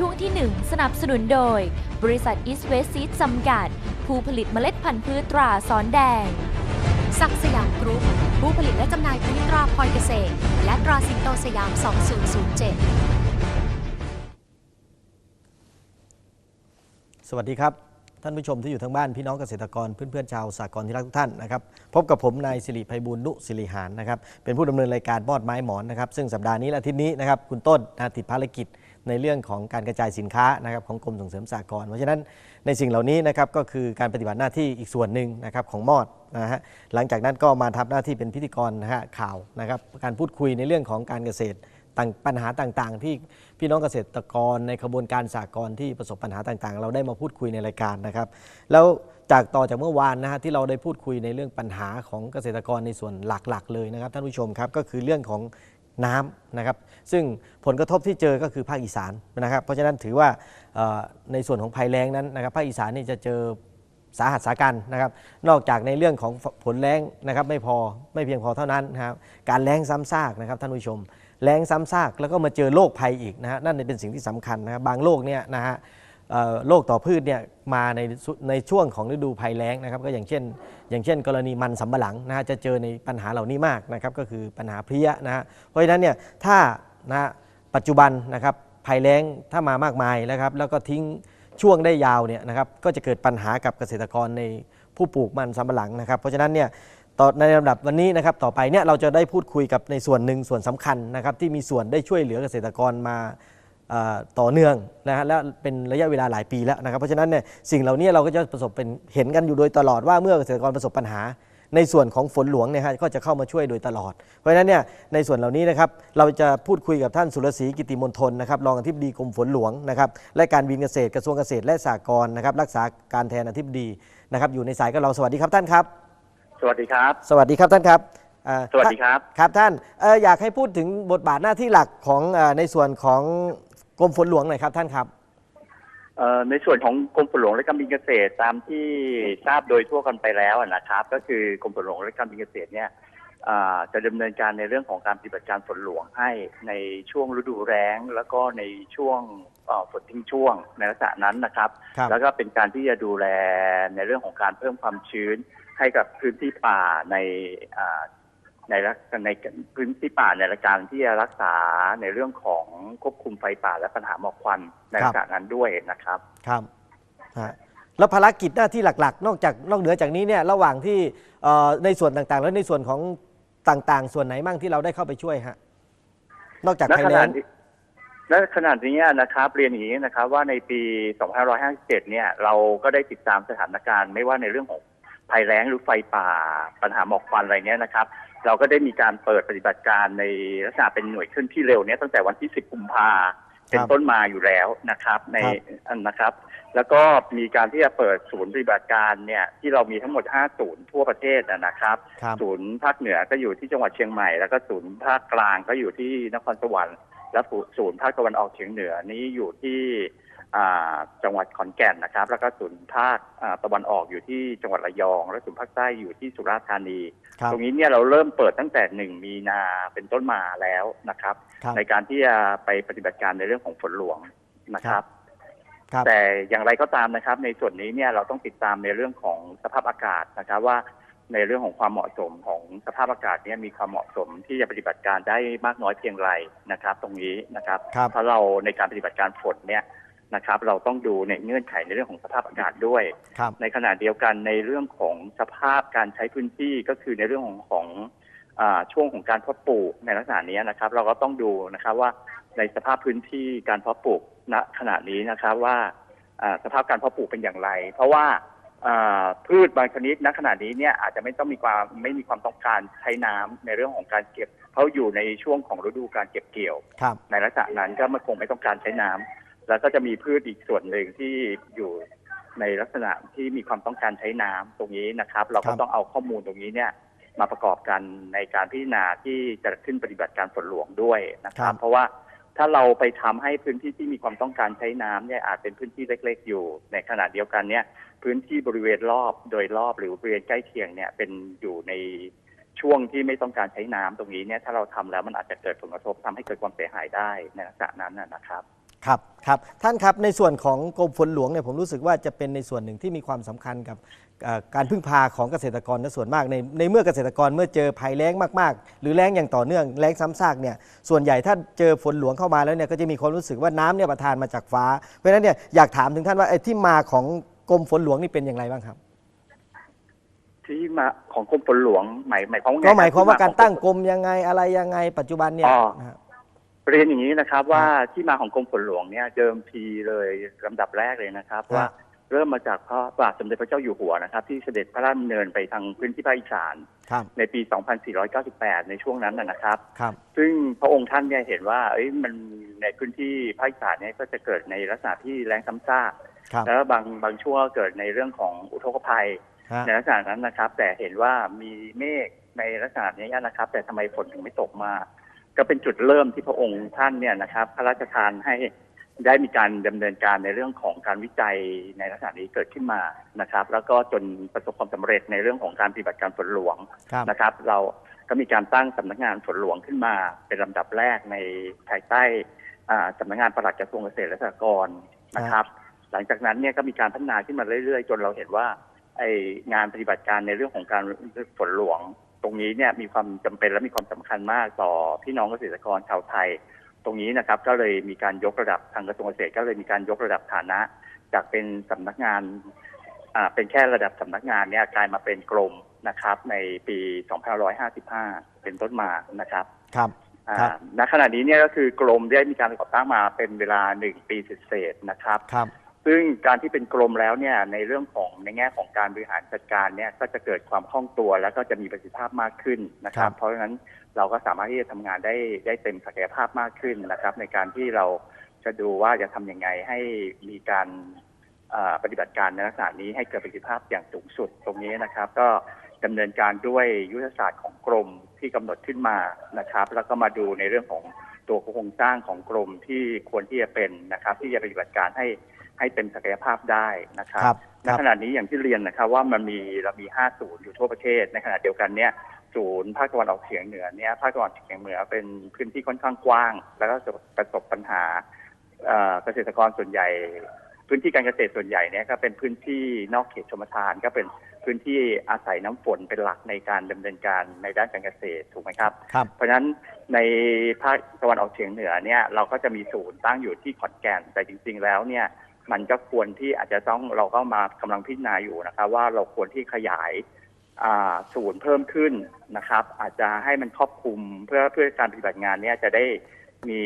ช่วงที่ 1 สนับสนุนโดย บริษัท East West Seed จำกัด ผู้ผลิตเมล็ดพันธุ์พืชตราสอนแดง ศักดิ์สยามกรุ๊ปผู้ผลิตและจำหน่ายปุ๋ยตราพรเกษตร และตราสิงโตสยาม 2007สวัสดีครับ ท่านผู้ชมที่อยู่ทางบ้านพี่น้องเกษตรกรเพื่อนๆชาวสากลที่รักทุกท่านนะครับพบกับผมนายสิริไพบูลย์นุสิริหารนะครับเป็นผู้ดำเนินรายการบอดไม้หมอนนะครับซึ่งสัปดาห์นี้และอาทิตย์นี้นะครับคุณต้นนะติดภารกิจ ในเรื่องของการกระจายสินค้านะครับของกรมส่งเสริมสากลเพราะฉะนั้นในสิ่งเหล่านี้นะครับก็คือการปฏิบัติหน้าที่อีกส่วนหนึ่งนะครับของมอดนะฮะหลังจากนั้นก็มาทำหน้าที่เป็นพิธีกรนะฮะข่าวนะครับการพูดคุยในเรื่องของการเกษตรต่างปัญหาต่างๆ ที่พี่น้องเกษตรกรในขบวนการสากลที่ประสบปัญหาต่างๆ เราได้มาพูดคุยในรายการนะครับ แล้วจากต่อจากเมื่อวานนะฮะที่เราได้พูดคุยในเรื่องปัญหาของเกษตรกรในส่วนหลักๆ เลยนะครับท่านผู้ชมครับก็คือเรื่องของ น้ำนะครับ ซึ่งผลกระทบที่เจอก็คือภาคอีสานนะครับ เพราะฉะนั้นถือว่าในส่วนของภัยแล้งนั้นนะครับภาคอีสานนี่จะเจอสาหัสสากันนะครับ นอกจากในเรื่องของผลแรงนะครับไม่พอไม่เพียงพอเท่านั้นนะครับการแรงซ้ำซากนะครับท่านผู้ชมแรงซ้ำซากแล้วก็มาเจอโรคภัยอีกนะฮะนั่นเป็นสิ่งที่สำคัญนะครับบางโรคเนี่ยนะฮะ โรคต่อพืชเนี่ยมาในในช่วงของฤดูภัยแล้งนะครับก็อย่างเช่น อย่างเช่น กรณีมันสำปะหลังนะฮะจะเจอในปัญหาเหล่านี้มากนะครับก็คือปัญหาเพลี้ยนะฮะเพราะฉะนั้นเนี่ยถ้านะปัจจุบันนะครับภัยแล้งถ้ามามากมายนะครับแล้วก็ทิ้งช่วงได้ยาวเนี่ยนะครับก็จะเกิดปัญหากับเกษตรกรในผู้ปลูกมันสำปะหลังนะครับ เพราะฉะนั้นเนี่ยต่อในลำดับวันนี้นะครับต่อไปเนี่ยเราจะได้พูดคุยกับในส่วนหนึ่งส่วนสำคัญนะครับที่มีส่วนได้ช่วยเหลือเกษตรกรมา ต่อเนื่องนะฮะและเป็นระยะเวลาหลายปีแล้วนะครับ เพราะฉะนั้นเนี่ยสิ่งเหล่านี้เราก็จะประสบเป็นเห็นกันอยู่โดยตลอดว่าเมื่อเกษตรกรประสบปัญหา ในส่วนของฝนหลวงเนี่ยฮะก็จะเข้ามาช่วยโดยตลอด เพราะฉะนั้นเนี่ยในส่วนเหล่านี้นะครับเราจะพูดคุยกับท่านสุรศรีกิติมนทนนะครับรองอธิบดีกรมฝนหลวงนะครับและการบินเกษตรกระทรวงเกษตรและสหกรณ์นะครับรักษาการแทนอธิบดีนะครับอยู่ในสายกับเราสวัสดีครับท่านครับ สวัสดีครับ สวัสดีครับท่านครับอ่าสวัสดีครับ ครับท่านเอ่ออยากให้พูดถึงบทบาทหน้าที่หลักของเอ่อในส่วนของ กรมฝนหลวงหน่อยครับท่านครับเอ่อในส่วนของกรมฝนหลวงและการบินเกษตรตามที่ทราบโดยทั่วกันไปแล้วนะครับ ก็คือกรมฝนหลวงและการบินเกษตรเนี่ยอ่าจะดำเนินการในเรื่องของการปฏิบัติการฝนหลวงให้ในช่วงฤดูแล้ง แล้วก็ในช่วงเอ่อฝนทิ้งช่วงในลักษณะนั้นนะครับครับแล้วก็เป็นการที่จะดูแลในเรื่องของการเพิ่มความชื้นให้กับพื้นที่ป่าในอ่า ในรักในพื้นที่ป่าในการที่จะรักษาในเรื่องของควบคุมไฟป่าและปัญหาหมอกควันในลักษณะนั้นด้วยนะครับครับฮะแล้วภารกิจหน้าที่หลัก ๆ นอกจากนอกเหนือจากนี้เนี่ยระหว่างที่เอ่อในส่วนต่างๆ แล้วในส่วนของต่างๆ ส่วนไหนบ้างที่เราได้เข้าไปช่วยฮะนอกจากณภัยขแล้ณะงนี้ณขณะนี้นะครับเรียนอย่างนี้นะครับว่าในปี 2557 เนี่ยเราก็ได้ติดตามสถานการณ์ ไม่ว่าในเรื่องของภัยแล้งหรือไฟป่า ปัญหาหมอกควันอะไรเนี่ยนะครับ เราก็ได้มีการเปิดปฏิบัติการในลักษณะเป็นหน่วยเคลื่อนที่เร็วเนี่ยตั้งแต่วันที่ 10 กุมภาเป็นต้นมาอยู่แล้วนะครับในอันนะครับ แล้วก็มีการที่จะเปิดศูนย์ปฏิบัติการเนี่ยที่เรามีทั้งหมด 5 ศูนย์ทั่วประเทศนะนะครับครับศูนย์ภาคเหนือก็อยู่ที่จังหวัดเชียงใหม่ แล้วก็ศูนย์ภาคกลางก็อยู่ที่นครสวรรค์และศูนย์ภาคตะวันออกเฉียงเหนือนี้อยู่ที่อ่า จังหวัดขอนแก่นนะครับ แล้วก็ศูนย์ภาคอ่าตะวันออกอยู่ที่จังหวัดระยอง และศูนย์ภาคใต้อยู่ที่สุราษฎร์ธานีครับตรงนี้เนี่ยเราเริ่มเปิดตั้งแต่หนึ่งมีนาเป็นต้นมาแล้วนะครับครับในการที่จะไปปฏิบัติการในเรื่องของฝนหลวงนะครับครับ แต่อย่างไรก็ตามนะครับ ในส่วนนี้เนี่ยเราต้องติดตามในเรื่องของสภาพอากาศนะครับว่าในเรื่องของความเหมาะสมของสภาพอากาศเนี่ยมีความเหมาะสมที่จะปฏิบัติการได้มากน้อยเพียงไรนะครับ ตรงนี้นะครับครับเพราะเราในการปฏิบัติการฝนเนี่ย นะครับ เราต้องดูในเงื่อนไขในเรื่องของสภาพอากาศด้วยครับในขณะเดียวกันในเรื่องของสภาพการใช้พื้นที่ก็คือในเรื่องของของอาช่วงของการเพาะปลูกในลักษณะนี้นะครับ เราก็ต้องดูนะครับว่าในสภาพพื้นที่การเพาะปลูกณขณะนี้นะครับว่าอ่าสภาพการเพาะปลูกเป็นอย่างไร เพราะว่าอ่าพืชบางชนิดณขณะนี้เนี่ยอาจจะไม่ต้องมีความไม่มีความต้องการใช้น้ำในเรื่องของการเก็บเขาอยู่ในช่วงของฤดูการเก็บเกี่ยวครับในลักษณะนั้นก็มันคงไม่ต้องการใช้น้ำ แล้วก็จะมีพืชอีกส่วนหนึ่งที่อยู่ในลักษณะที่มีความต้องการใช้น้ำตรงนี้นะครับ เราครัก็บต้องเอาข้อมูลตรงนี้เนี่ยมาประกอบกันในการพิจารณาที่จะขึ้นปฏิบัติการฝนหลวงด้วยนะครับ เพราะว่าถ้าเราไปทำให้พื้นที่ที่มีความต้องการใช้น้ำเนี่ยอาจเป็นพื้นที่เล็ก ๆ อยู่ ในขณะเดียวกันเนี่ยพื้นที่บริเวณรอบโดยรอบหรือบริเวณใกล้เคียงเนี่ยเป็นอยู่ในช่วงที่ไม่ต้องการใช้น้ำตรงนี้เนี่ยถ้าเราทำแล้วมันอาจจะเกิดผลกระทบทำให้เกิดความเสียหายได้ในลักษณะนั้นนะนะครับ ครับครับท่านครับในส่วนของกรมฝนหลวงเนี่ยผมรู้สึกว่าจะเป็นในส่วนหนึ่งที่มีความสำคัญกับเอ่อการพึ่งพาของเกษตรกรนะส่วนมากในในเมื่อเกษตรกรเมื่อเจอภัยแล้งมากๆ หรือแล้งอย่างต่อเนื่องแล้งซ้ำซากเนี่ยส่วนใหญ่ถ้าเจอฝนหลวงเข้ามาแล้วเนี่ยก็จะมีความรู้สึกว่าน้ำเนี่ยประทานมาจากฟ้า เพราะฉะนั้นเนี่ยอยากถามถึงท่านว่าไอ้ที่มาของกรมฝนหลวงนี่เป็นอย่างไรบ้างครับ ที่มาของกรมฝนหลวงหมายหมายความว่าไงก็หมายความว่าที่การตั้งของกรมยังไงอะไรยังไง ปัจจุบันเนี่ยอ๋อนะฮะ เรียนอย่างนี้นะครับ ว่าที่มาของกรมฝนหลวงเนี่ยเดิมทีเลยลำดับแรกเลยนะครับครับ ว่า เริ่มมาจากพระบาทสมเด็จพระเจ้าอยู่หัวนะครับ ที่เสด็จพระราชดำเนินไปทางพื้นที่ภาคอีสาน ครับ ในปี 2498 ในช่วงนั้นนะนะครับ ครับ ซึ่งพระองค์ท่านเนี่ยเห็นว่า เอ้ยมันในพื้นที่ภาคอีสานเนี่ยก็จะเกิดในลักษณะที่แรงซ้ำซากครับ แล้วบางบางช่วงก็เกิดในเรื่องของอุทกภัย ฮะ ในลักษณะนั้นนะครับ แต่เห็นว่ามีเมฆในลักษณะนี้นะครับ แต่ทำไมฝนถึงไม่ตกมา ก็เป็นจุดเริ่มที่พระองค์ท่านเนี่ยนะครับพระราชทานให้ได้มีการดำเนินการในเรื่องของการวิจัยในลักษณะนี้เกิดขึ้นมานะครับ แล้วก็จนประสบความสำเร็จในเรื่องของการปฏิบัติการฝนหลวงครับนะครับ เราก็มีการตั้งสำนักงานฝนหลวงขึ้นมา เป็นลำดับแรกในภายใต้อ่าสำนักงานปลัดกระทรวงเกษตรและสหกรณ์นะครับ หลังจากนั้นเนี่ยก็มีการพัฒนาขึ้นมาเรื่อยๆ จนเราเห็นว่าไองานปฏิบัติการในเรื่องของการฝนหลวง ตรงนี้เนี่ยมีความจำเป็นและมีความสำคัญมากต่อพี่น้องเกษตรกรชาวไทย ตรงนี้นะครับก็เลยมีการยกระดับทางกระทรวงเกษตรก็เลยมีการยกระดับฐานะ จากเป็นสำนักงานอ่าเป็นแค่ระดับสำนักงานเนี่ยกลายมาเป็นกรมนะครับ ในปี2555 เป็นต้นมานะครับครับอ่าครับณขณะนี้เนี่ยก็คือกรมได้มีการก่อตั้งมาเป็นเวลาหนึ่งปีเศษๆนะครับครับ ซึ่งการที่เป็นกรมแล้วเนี่ยในเรื่องของในแง่ของการบริหารจัดการเนี่ยก็จะเกิดความคล่องตัว แล้วก็จะมีประสิทธิภาพมากขึ้นนะครัครับบเพราะฉะนั้นเราก็สามารถที่จะทำงานได้ได้เต็มศักยภาพมากขึ้นนะครับ ในการที่เราจะดูว่าจะทำยังไงให้มีการเอ่อปฏิบัติการในลักษณะนี้ให้เกิดประสิทธิภาพอย่างสูงสุดตรงนี้นะครับ ก็ดำเนินการด้วยยุทธศาสตร์ของกรมที่กำหนดขึ้นมานะครับ แล้วก็มาดูในเรื่องของตัวโครงสร้างของกรมที่ควรที่จะเป็นนะครับ ที่จะปฏิบัติการให้ ให้เต็มศักยภาพได้นะครับครับ ณ ขณะนี้อย่างที่เรียนนะครับว่ามันมีเรามี 5 ศูนย์อยู่ทั่วประเทศ ในขณะเดียวกันเนี่ยศูนย์ภาคตะวันออกเฉียงเหนือเนี่ยภาคตะวันออกเฉียงเหนือเป็นพื้นที่ค่อนข้างกว้าง แล้วก็ประสบปัญหาเอ่อเกษตรกรส่วนใหญ่ พื้นที่การเกษตรส่วนใหญ่เนี่ยก็เป็นพื้นที่นอกเขตชมทานก็เป็นพื้นที่อาศัยน้ำฝนเป็นหลักในการดำเนินการในด้านการเกษตรถูกไหมครับครับ เพราะฉะนั้นในภาคตะวันออกเฉียงเหนือเนี่ยเราก็จะมีศูนย์ตั้งอยู่ที่ขอนแก่นแต่จริง ๆ แล้วเนี่ย มันก็ควรที่อาจจะต้องเราก็มากำลังพิจารณาอยู่นะครับ ว่าเราควรที่ขยายศูนย์เพิ่มขึ้นนะครับ อาจจะให้มันครอบคลุมเพื่อเพื่อการปฏิบัติงานเนี่ยจะได้มี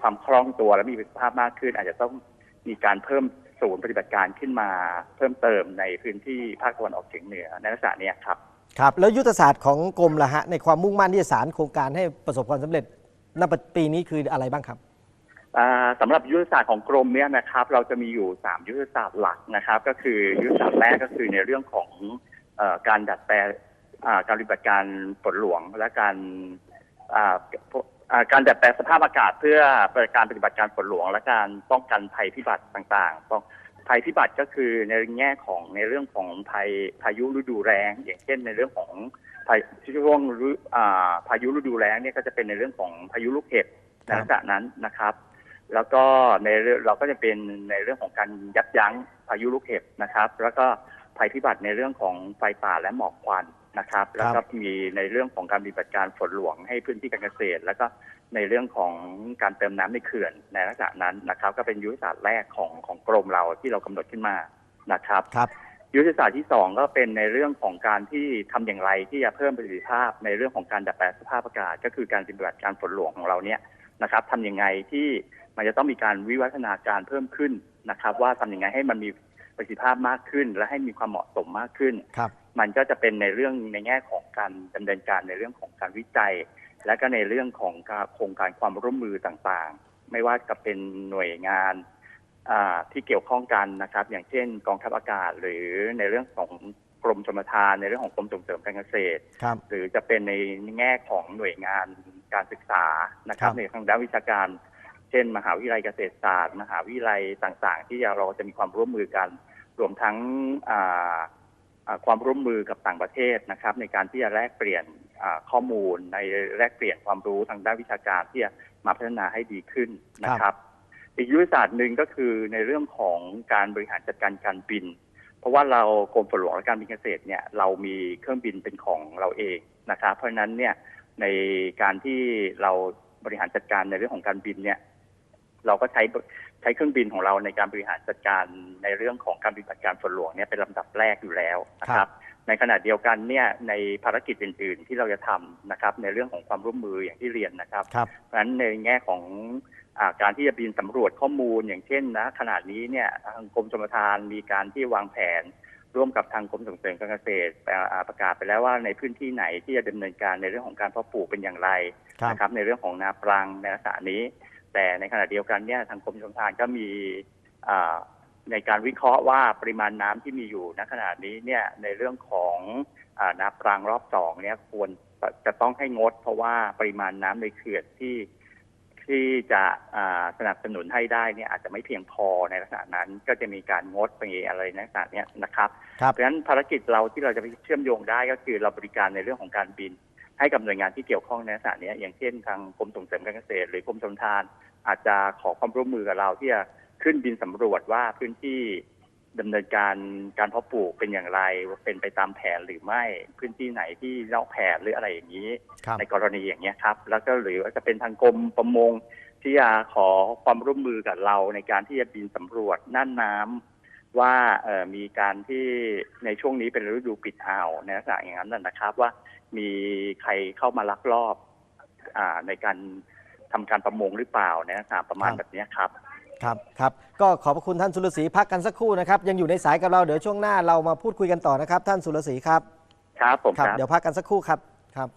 ความคล่องตัวและมีประสิทธิภาพมากขึ้น อาจจะต้องมีการเพิ่มศูนย์ปฏิบัติการขึ้นมาเพิ่มเติมในพื้นที่ภาคตะวันออกเฉียงเหนือในลักษณะนี้ครับครับแล้วยุทธศาสตร์ของกรมล่ะฮะในความมุ่งมั่นที่จะสารโครงการให้ประสบความสำเร็จณปีนี้คืออะไรบ้างครับ สำหรับยุทธศาสตร์ของกรมเนี่ยนะครับ เราจะมีอยู่ 3 ยุทธศาสตร์หลักนะครับ ก็คือยุทธศาสตร์แรกก็คือในเรื่องของเออการดัดแปลงอ่าการปฏิบัติการฝนหลวงและการอ่าอ่าการดัดแปลงสภาพอากาศเพื่อการปฏิบัติการฝนหลวง และการป้องกันภัยพิบัติต่างๆป้องภัยพิบัติก็คือในแง่ของในเรื่องของภัยพายุฤดูแรง อย่างเช่นในเรื่องของพายุช่วงฤอ่าพายุฤดูแล้งเนี่ยก็จะเป็นในเรื่องของพายุลูกเห็บในลักษณะนั้นนะครับ แล้วก็ในเรื่องเราก็จะเป็นในเรื่องของการยับยั้งพายุลูกเห็บนะครับ แล้วก็ภัยพิบัติในเรื่องของไฟป่าและหมอกควันนะครับ แล้วก็มีในเรื่องของการปฏิบัติการฝนหลวงให้พื้นที่การเกษตร แล้วก็ในเรื่องของการเติมน้ำในเขื่อนในลักษณะนั้นนะครับ ก็เป็นยุทธศาสตร์แรกของของกรมเราที่เรากำหนดขึ้นมานะครับครับยุทธศาสตร์ที่สองก็เป็นในเรื่องของการที่ทำอย่างไรที่จะเพิ่มประสิทธิภาพในเรื่องของการดัดแปลงสภาพอากาศ ก็คือการปฏิบัติการฝนหลวงของเราเนี่ย นะครับทำยังไงที่มันจะต้องมีการวิวัฒนาการเพิ่มขึ้นนะครับ ว่าทำยังไงให้มันมีประสิทธิภาพมากขึ้น และให้มีความเหมาะสมมากขึ้นครับมันก็จะเป็นในเรื่องในแง่ของการดำเนินการในเรื่องของการวิจัย และก็ในเรื่องของการโครงการความร่วมมือต่างๆ ไม่ว่าจะเป็นหน่วยงานอ่าที่เกี่ยวข้องกันนะครับ อย่างเช่นกองทัพอากาศ หรือในเรื่องของกรมชลประทานในเรื่องของกรมส่งเสริมการเกษตรครับหรือจะเป็นในแง่ของหน่วยงาน การศึกษานะครับครับ ในทางด้านวิชาการ เช่น มหาวิทยาลัยเกษตรศาสตร์ มหาวิทยาลัยต่างๆ ที่เราจะมีความร่วมมือกัน รวมทั้งอ่าอ่าความร่วมมือกับต่างประเทศนะครับ ในการที่จะแลกเปลี่ยนอ่าข้อมูลในแลกเปลี่ยนความรู้ทางด้านวิชาการที่จะมาพัฒนาให้ดีขึ้นนะครับทีอีกยุทธศาสตร์หนึ่งก็คือในเรื่องของการบริหารจัดการการบิน เพราะว่าเรากรมฝนหลวงและการบินเกษตรเนี่ยเรามีเครื่องบินเป็นของเราเองนะครับ เพราะฉะนั้นเนี่ย ในการที่เราบริหารจัดการในเรื่องของการบินเนี่ย เราก็ใช้ใช้เครื่องบินของเราในการบริหารจัดการในเรื่องของการปฏิบัติการฝนหลวงเนี่ยเป็นลำดับแรกอยู่แล้วนะครับ ในขณะเดียวกันเนี่ยในภารกิจอื่น ๆ ที่เราจะทำนะครับ ในเรื่องของความร่วมมืออย่างที่เรียนนะครับครับเพราะฉะนั้นในแง่ของอาการที่จะบินสำรวจข้อมูลอย่างเช่นนะขนาดนี้เนี่ยทางกรมชลประทานมีการที่วางแผน ร่วมกับทางกรมส่งเสริมการเกษตรอ่าประกาศไปแล้วว่าในพื้นที่ไหนที่จะดำเนินการในเรื่องของการเพาะปลูกเป็นอย่างไรครับนะครับในเรื่องของนาปรังในลักษณะนี้ แต่ในขณะเดียวกันเนี่ยทางกรมชลประทานก็มีอ่าในการวิเคราะห์ว่าปริมาณน้ำที่มีอยู่ณขณะนี้เนี่ยในเรื่องของอานาปรังรอบสองเนี่ยควรจะต้องให้งด เพราะว่าปริมาณน้ำในเขื่อนที่ ที่จะอ่าสนับสนุนให้ได้เนี่ยอาจจะไม่เพียงพอในลักษณะนั้น ก็จะมีการงดไปอะไรในลักษณะเนี้ยนะครับครับ เพราะฉะนั้นภารกิจเราที่เราจะไปเชื่อมโยงได้ก็คือเราบริการในเรื่องของการบิน ให้กับหน่วยงานที่เกี่ยวข้องในลักษณะเนี้ยอย่างเช่นทางกรมส่งเสริมการเกษตร หรือกรมชลทาน อาจจะขอความร่วมมือกับเราที่จะขึ้นบินสำรวจว่าพื้นที่ ดำเนินการการเพาะปลูกเป็นอย่างไรเป็นไปตามแผนหรือไม่พื้นที่ไหนที่นอกแผนหรืออะไรอย่างนี้ครับในกรณีอย่างเงี้ยครับ แล้วก็หรือว่าจะเป็นทางกรมประมงที่จะขอความร่วมมือกับเราในการที่จะบินสำรวจน่านน้ำว่าเอ่อมีการที่ในช่วงนี้เป็นฤดูปิดอ่าวในลักษณะอย่างนั้นนะนะครับ ว่ามีใครเข้ามาลักลอบอ่าในการทำการประมงหรือเปล่าในลักษณะประมาณครับแบบเนี้ยครับ ครับครับก็ขอบพระคุณท่านสุรศรีพักกันสักครู่นะครับ ยังอยู่ในสายกับเราเดี๋ยวช่วงหน้าเรามาพูดคุยกันต่อนะครับ ท่านสุรศรีครับ ครับผมครับครับเดี๋ยวพักกันสักครู่ครับครับ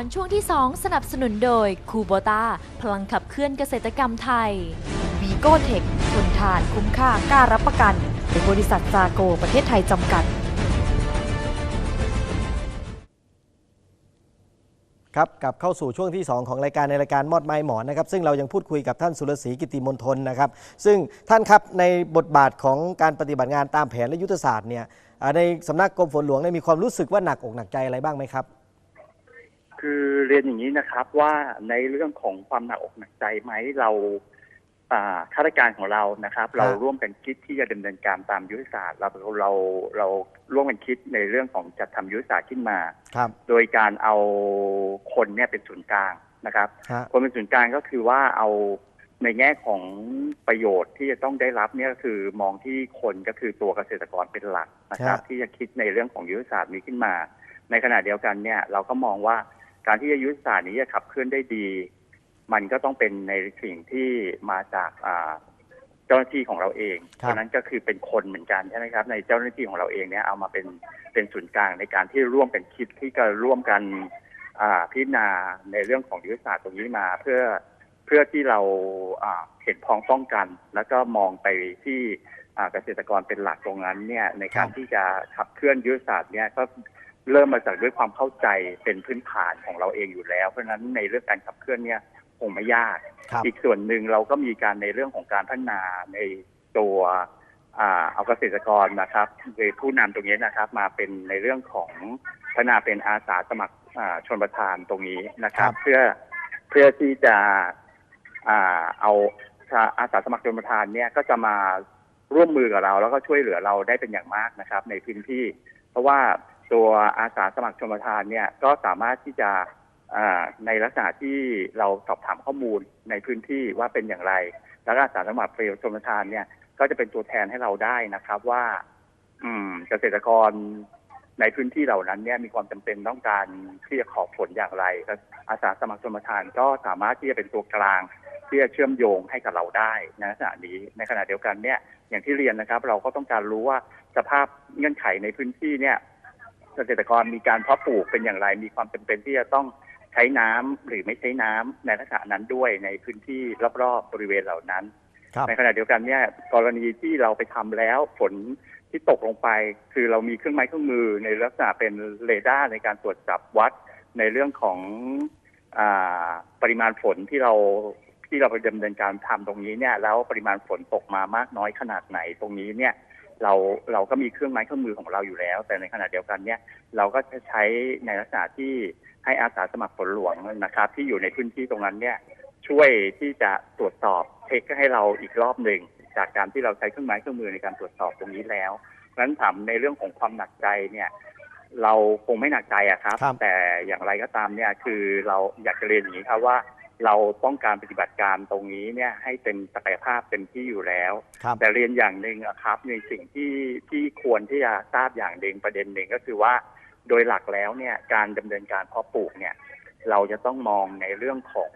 อนช่วงที่ 2 สนับสนุนโดยคูโบตาพลังขับเคลื่อนเกษตรกรรมไทยวีโกเทคทนทานคุ้มค่ากล้ารับประกันเป็นบริษัทซาโกประเทศไทยจำกัด ครับกลับเข้าสู่ช่วงที่ 2 ของรายการในรายการมอดไม้หมอนนะครับ ซึ่งเรายังพูดคุยกับท่านสุรศรีกิติมนทนนะครับ ซึ่งท่านครับในบทบาทของการปฏิบัติงานตามแผนและยุทธศาสตร์เนี่ยอ่าในสำนักกรมฝนหลวงเนี่ยมีความรู้สึกว่าหนักอกหนักใจอะไรบ้างไหมครับ คือเรียนอย่างนี้นะครับว่าในเรื่องของความหนักอกหนักใจไหมเราอ่าข้าราชการของเรานะครับ เราร่วมกันคิดที่จะดำเนินการตามยุทธศาสตร์เราเราเราร่วมกันคิดในเรื่องของจัดทำยุทธศาสตร์ขึ้นมาครับโดยการเอาคนเนี่ยเป็นศูนย์กลางนะครับฮะคนเป็นศูนย์กลางก็คือว่าเอาในแง่ของประโยชน์ที่จะต้องได้รับเนี่ยก็คือมองที่คนก็คือตัวเกษตรกรเป็นหลักนะครับ ที่จะคิดในเรื่องของยุทธศาสตร์นี้ขึ้นมา ในขณะเดียวกันเนี่ยเราก็มองว่า การที่จะยุทธศาสตร์นี้จะขับเคลื่อนได้ดี มันก็ต้องเป็นในสิ่งที่มาจากอ่าเจ้าหน้าที่ของเราเองครับเพราะฉะนั้นก็คือเป็นคนเหมือนกันใช่ไหมครับ ในเจ้าหน้าที่ของเราเองเนี่ยเอามาเป็นเป็นศูนย์กลางในการที่ร่วมกันคิดที่จะร่วมกันอ่าพิจารณาในเรื่องของยุทธศาสตร์ตรงนี้มาเพื่อเพื่อที่เราอ่าเห็นพ้องต้องกัน แล้วก็มองไปที่อ่าเกษตรกรเป็นหลักตรงนั้นเนี่ยในการครับที่จะขับเคลื่อนยุทธศาสตร์เนี่ยก็ เริ่มมาจากด้วยความเข้าใจเป็นพื้นฐานของเราเองอยู่แล้ว เพราะฉะนั้นในเรื่องการขับเคลื่อนเนี่ยคงไม่ยากครับอีกส่วนหนึ่งเราก็มีการในเรื่องของการพัฒนาในตัวอ่าเอาเกษตรกรนะครับโดยผู้นำตรงนี้นะครับ มาเป็นในเรื่องของพัฒนาเป็นอาสาสมัครอ่าชนประทานตรงนี้นะครับครับเพื่อเพื่อที่จะอ่าเอาอาสาสมัครชนประทานเนี่ยก็จะมาร่วมมือกับเรา แล้วก็ช่วยเหลือเราได้เป็นอย่างมากนะครับ ในพื้นที่ เพราะว่า ตัวอาสาสมัครชนปรทานเนี่ยก็สามารถที่จะในลักษณะที่เราสอบถามข้อมูลในพื้นที่ว่าเป็นอย่างไร แล้วอาสาสมัครเฟลชมทานเนี่ยก็จะเป็นตัวแทนให้เราได้นะครับว่า อืมเกษตรกรในพื้นที่เหล่านั้นเนี่ยมีความจำเป็นต้องการที่จะขอฝนอย่างไร อาสาสมัครชมทานก็สามารถที่จะเป็นตัวกลางที่จะเชื่อมโยงให้กับเราได้ในลักษณะนี้ ในขณะเดียวกันเนี่ยอย่างที่เรียนนะครับ เราก็ต้องการรู้ว่าสภาพเงื่อนไขในพื้นที่เนี่ย เกษตรกรมีการเพาะปลูกเป็นอย่างไร มีความจำเป็นที่จะต้องใช้น้ำหรือไม่ใช้น้ำในลักษณะนั้นด้วยในพื้นที่รอบๆบริเวณเหล่านั้นครับในขณะเดียวกันเนี่ยกรณีที่เราไปทำแล้วฝนที่ตกลงไป คือเรามีเครื่องไม้เครื่องมือในลักษณะเป็นเรดาร์ในการตรวจจับวัดในเรื่องของอ่าปริมาณฝนที่เราที่เราไปดำเนินการทำตรงนี้เนี่ยแล้วปริมาณฝนตกมามากน้อยขนาดไหนตรงนี้เนี่ย เราเราก็มีเครื่องไม้เครื่องมือของเราอยู่แล้ว แต่ในขณะเดียวกันเนี่ยเราก็จะใช้ในลักษณะที่ให้อาสาสมัครฝนหลวงนะครับ ที่อยู่ในพื้นที่ตรงนั้นเนี่ยช่วยที่จะตรวจสอบเช็คให้เราอีกรอบหนึ่งจากการที่เราใช้เครื่องไม้เครื่องมือในการตรวจสอบตรงนี้แล้วเพราะฉะนั้นถามในเรื่องของความหนักใจเนี่ยเราคงไม่หนักใจอะครับครับ แต่อย่างไรก็ตามเนี่ยคือเราอยากจะเรียนอย่างนี้ครับว่า เราต้องการปฏิบัติการตรงนี้เนี่ยให้เต็มศักยภาพเต็มที่อยู่แล้วครับแต่เรียนอย่างหนึ่งอะครับ ในสิ่งที่ที่ควรที่จะทราบอย่างหนึ่งประเด็นหนึ่งก็คือว่า โดยหลักแล้วเนี่ยการดำเนินการเพาะปลูกเนี่ย เราจะต้องมองในเรื่องของ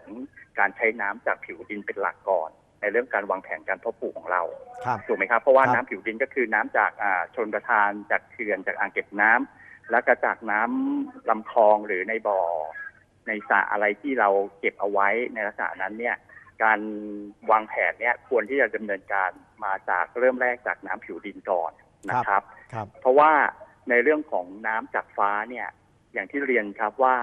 การใช้น้ำจากผิวดินเป็นหลักก่อน ในเรื่องการวางแผนการเพาะปลูกของเราครับถูกไหมครับเพราะว่าครับน้ำผิวดินก็คือน้ำจากอ่าชนประทานจากเขื่อนจากอ่างเก็บน้ำแล้วก็จากน้ำลำคลองหรือในบ่อ ในสระอะไรที่เราเก็บเอาไว้ในลักษณะนั้นเนี่ย การวางแผนเนี่ยควรที่จะดำเนินการมาจากเริ่มแรกจากน้ำผิวดินก่อนนะครับครับเพราะว่าในเรื่องของน้ำจากฟ้าเนี่ย อย่างที่เรียนครับว่า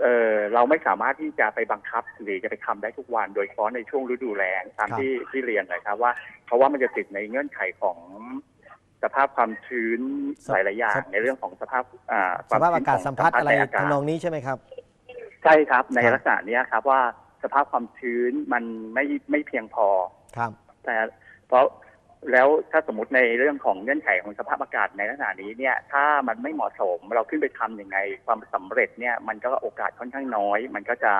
เออเราไม่สามารถที่จะไปบังคับหรือจะไปทำได้ทุกวัน โดยเฉพาะในช่วงฤดูแล้งตามครับที่ที่เรียนเลยครับว่า เพราะว่ามันจะติดในเงื่อนไขของสภาพความชื้นหลายๆอย่างในเรื่องของสภาพอ่าคสวามภาพชื้อานกาศขงสัมพัทธ์อะไรในากาศทำนองนี้ใช่ไหมครับ ใช่ครับในครับลักษณะเนี้ยครับว่าสภาพความชื้นมันไม่ไม่เพียงพอครับ แต่เพราะแล้วถ้าสมมติในเรื่องของเงื่อนไขของสภาพอากาศในลักษณะนี้เนี่ย ถ้ามันไม่เหมาะสมเราขึ้นไปทำยังไง ความสำเร็จเนี่ยมันก็โอกาสค่อนข้างน้อย มันก็จะ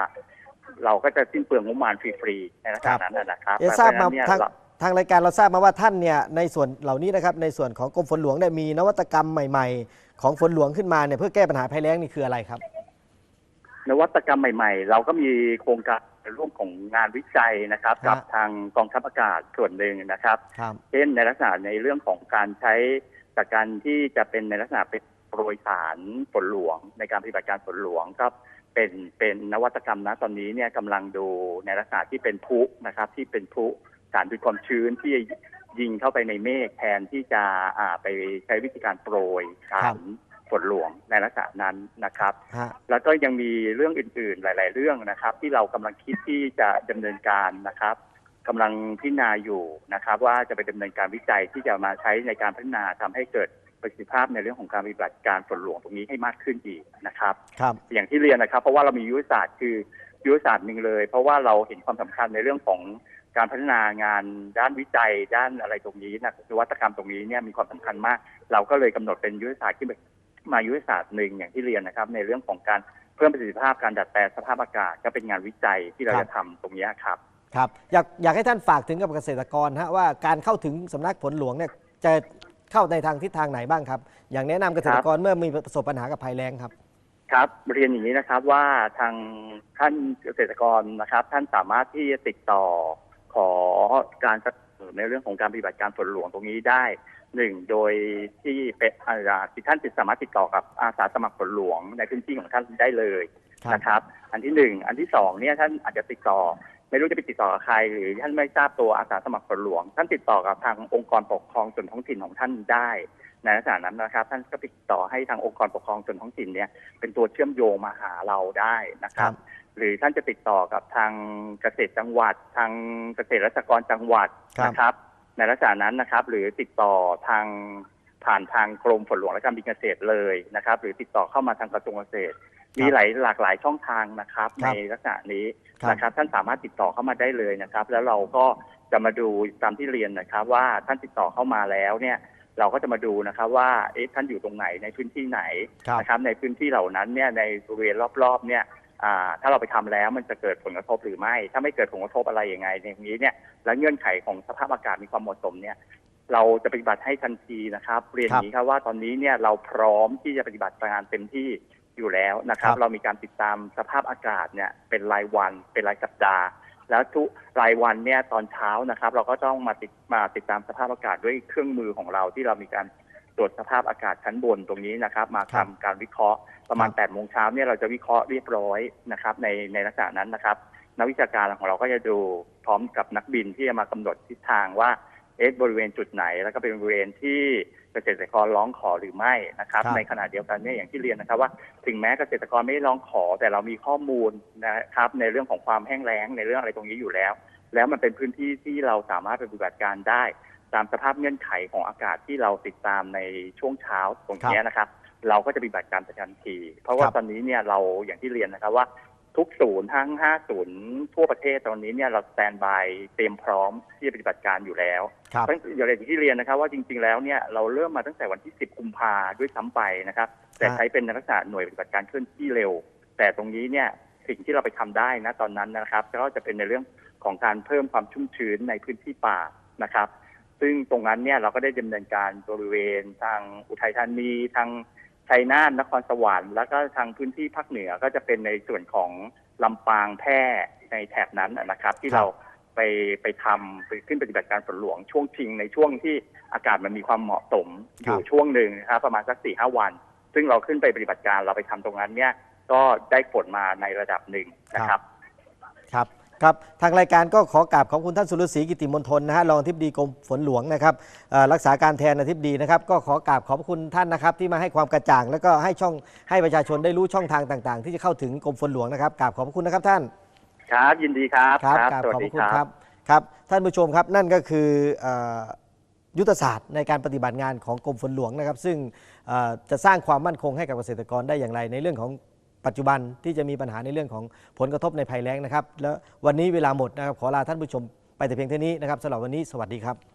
เราก็จะสิ้นเปลืองงบประมาณฟรีๆในลักษณะนั้นนะนะครับเอะทราบมาเพะฉะนั้นเนี่ยทางเราทางรายการเราทราบมาว่าท่านเนี่ยในส่วนเหล่านี้นะครับในส่วนของกรมฝนหลวงได้มีนวัตกรรมใหม่ ๆ ของฝนหลวงขึ้นมาเนี่ยเพื่อแก้ปัญหาภัยแล้งนี่คืออะไรครับ นวัตกรรมใหม่ ๆ เราก็มีโครงการร่วมของงานวิจัยนะครับฮะกับทางกองทัพอากาศส่วนหนึ่งนะครับครับ เช่นในลักษณะในเรื่องของการใช้จากการที่จะเป็นในลักษณะเป็นโปรยสารฝนหลวง ในการปฏิบัติการฝนหลวงก็เป็นเป็นนวัตกรรมนะตอนนี้เนี่ยกำลังดูในลักษณะที่เป็นพลุนะครับ ที่เป็นพลุสารดูดความชื้นที่ยิงเข้าไปในเมฆแทนที่จะอ่าไปใช้วิธีการโปรยสาร ฝนหลวงในลักษณะนั้นนะครับ ฮะแล้วก็ยังมีเรื่องอื่นๆ หลาย ๆ เรื่องนะครับ ที่เรากำลังคิดที่จะดำเนินการนะครับกำลังพิจารณาอยู่นะครับ ว่าจะไปดำเนินการวิจัยที่จะมาใช้ในการพัฒนาทำให้เกิดประสิทธิภาพในเรื่องของการปฏิบัติการฝนหลวงตรงนี้ให้มากขึ้นอีกนะครับ ครับอย่างที่เรียนนะครับ เพราะว่าเรามียุทธศาสตร์คือยุทธศาสตร์หนึ่งเลย เพราะว่าเราเห็นความสำคัญในเรื่องของการพัฒนางานด้านวิจัยด้านอะไรตรงนี้นะนวัตกรรมตรงนี้เนี่ยมีความสำคัญมาก เราก็เลยกำหนดเป็นยุทธศาสตร์ที่ มายุทธศาสตร์หนึ่งอย่างที่เรียนนะครับ ในเรื่องของการเพิ่มประสิทธิภาพการดัดแปลงสภาพอากาศ ก็เป็นงานวิจัยที่เราครับจะทำตรงนี้ครับครับอยากอยากให้ท่านฝากถึงกับเกษตรกรฮะว่าการเข้าถึงสำนักผลหลวงเนี่ยจะเข้าในทางทิศทางไหนบ้างครับ อย่างแนะนำเกษตรกรเมื่อมีประสบปัญหากับภัยแล้งครับครับเรียนอย่างนี้นะครับว่าทางท่านเกษตรกรนะครับ ท่านสามารถที่จะติดต่อขอการสนับสนุนในเรื่องของการปฏิบัติการฝนหลวงตรงนี้ได้ หนึ่งโดยที่เป็นอ่าที่ท่านสามารถติดต่อกับอาสาสมัครฝนหลวงในพื้นที่ของท่านได้เลยครับนะครับ อันที่หนึ่งอันที่สองเนี่ยท่านอาจจะติดต่อ ไม่รู้จะไปติดต่อกับใคร หรือท่านไม่ทราบตัวอาสาสมัครฝนหลวง ท่านติดต่อกับทางองค์กรปกครองส่วนท้องถิ่นของท่านได้ในลักษณะนั้นนะครับ ท่านก็ติดต่อให้ทางองค์กรปกครองส่วนท้องถิ่นเนี่ยเป็นตัวเชื่อมโยงมาหาเราได้นะครับ หรือท่านจะติดต่อกับทางเกษตรจังหวัด ทางเกษตรรัชกรจังหวัดครับนะครับ ในลักษณะนั้นนะครับ หรือติดต่อทางผ่านทางกรมฝนหลวงและการบินเกษตรเลยนะครับ หรือติดต่อเข้ามาทางกระทรวงเกษตร มีหลายหลากหลายช่องทางนะครับครัในบลักษณะนี้ครับนะครับ ท่านสามารถติดต่อเข้ามาได้เลยนะครับ แล้วเราก็จะมาดูตามที่เรียนนะครับ ว่าท่านติดต่อเข้ามาแล้วเนี่ยเราก็จะมาดูนะครับว่าเอ๊ะท่านอยู่ตรงไหนในพื้นที่ไหนครับนะครับ ในพื้นที่เหล่านั้นเนี่ยในบริเวณรอบๆเนี่ยอ่า ถ้าเราไปทำแล้วมันจะเกิดผลกระทบหรือไม่ ถ้าไม่เกิดผลกระทบอะไรยังไงในตรงนี้เนี่ยและเงื่อนไขของสภาพอากาศมีความเหมาะสมเนี่ยเราจะปฏิบัติให้ทันทีนะครับเรียนอย่างนี้ครับว่าตอนนี้เนี่ยเราพร้อมที่จะปฏิบัติงานเต็มที่อยู่แล้วนะครับครับ เรามีการติดตามสภาพอากาศเนี่ยเป็นรายวันเป็นรายสัปดาห์ แล้วทุกรายวันเนี่ยตอนเช้านะครับ เราก็ต้องมาติดมาติดตามสภาพอากาศด้วยเครื่องมือของเราที่เรามีการ ตรวจสภาพอากาศชั้นบนตรงนี้นะครับ มาครัทำบการวิเคราะห์ประมาณครับ8ปดโมงเช้าเนี่ยเราจะวิเคราะห์เรียบร้อยนะครับในในลักษณะนั้นนะครับ นักวิชาการของเราก็จะดูพร้อมกับนักบินที่จะมากำหนดทิศทางว่าเอะบริเวณจุดไหน แล้วก็เป็นบริเวณที่เกษตรกรร้องขอหรือไม่นะครับครับ ในขณะเดียวกันเนี่ยอย่างที่เรียนนะครับ ว่าถึงแม้เกษตรกรไม่ได้ร้องขอ แต่เรามีข้อมูลนะครับ ในเรื่องของความแห้งแล้งในเรื่องอะไรตรงนี้อยู่แล้ว แล้วมันเป็นพื้นที่ที่เราสามารถไปปฏิบัติการได้ ตามสภาพเงื่อนไขของอากาศที่เราติดตามในช่วงเช้าตรงเนี้ยนะครับ เราก็จะปฏิบัติการทันที เพราะว่าครับตอนนี้เนี่ยเราอย่างที่เรียนนะครับว่าทุกศูนย์ทั้งห้าศูนย์ทั่วประเทศตอนนี้เนี่ยเราสแตนบายเตรียมพร้อมที่จะปฏิบัติการอยู่แล้วครับตั้งอย่างที่เรียนนะครับว่าจริง ๆ แล้วเนี่ยเราเริ่มมาตั้งแต่วันที่ 10 กุมภาด้วยซ้ำไปนะครับ แต่ฮะใช้เป็นลักษณะหน่วยปฏิบัติการเคลื่อนที่เร็ว แต่ตรงนี้เนี่ยสิ่งที่เราไปทำได้นะตอนนั้นนะครับ ก็จะเป็นในเรื่องของการเพิ่มความชุ่มชื้นในพื้นที่ป่านะครับ ซึ่งตรงนั้นเนี่ยเราก็ได้ดำเนินการบริเวณทางอุทัยธานีทางชัยนาทนครสวรรค์แล้วก็ทางพื้นที่ภาคเหนือก็จะเป็นในส่วนของลำปางแพร่ในแถบนั้นนะครับ ที่ครับเราไปไปทำไปขึ้นปฏิบัติการฝนหลวงช่วงชิงในช่วงที่อากาศมันมีความเหมาะสมอยู่ช่วงหนึ่งนะครับประมาณสักสี่ห้าวัน ซึ่งเราขึ้นไปปฏิบัติการเราไปทำตรงนั้นเนี่ยก็ได้ผลมาในระดับหนึ่งนะครับ ครับ ครับทางรายการก็ขอกราบขอบคุณท่านสุรศรีกิติมนทนนะฮะรองอธิบดีกรมฝนหลวงนะครับเอ่อรักษาการแทนอธิบดีนะครับ ก็ขอกราบขอบคุณท่านนะครับ ที่มาให้ความกระจ่าง แล้วก็ให้ช่องให้ประชาชนได้รู้ช่องทางต่าง ๆ ที่จะเข้าถึงกรมฝนหลวงนะครับกราบขอบคุณนะครับท่านครับยินดีครับครับกราบสวัขอบสดีคุณคครัรับบครับท่านผู้ชมครับนั่นก็คือเอ่อยุทธศาสตร์ในการปฏิบัติงานของกรมฝนหลวงนะครับ ซึ่งเอ่อจะสร้างความมั่นคงให้กับเกษตรกรได้อย่างไรในเรื่องของ ปัจจุบันที่จะมีปัญหาในเรื่องของผลกระทบในภัยแล้งนะครับ แล้ววันนี้เวลาหมดนะครับขอลาท่านผู้ชมไปแต่เพียงเท่านี้นะครับสำหรับวันนี้สวัสดีครับ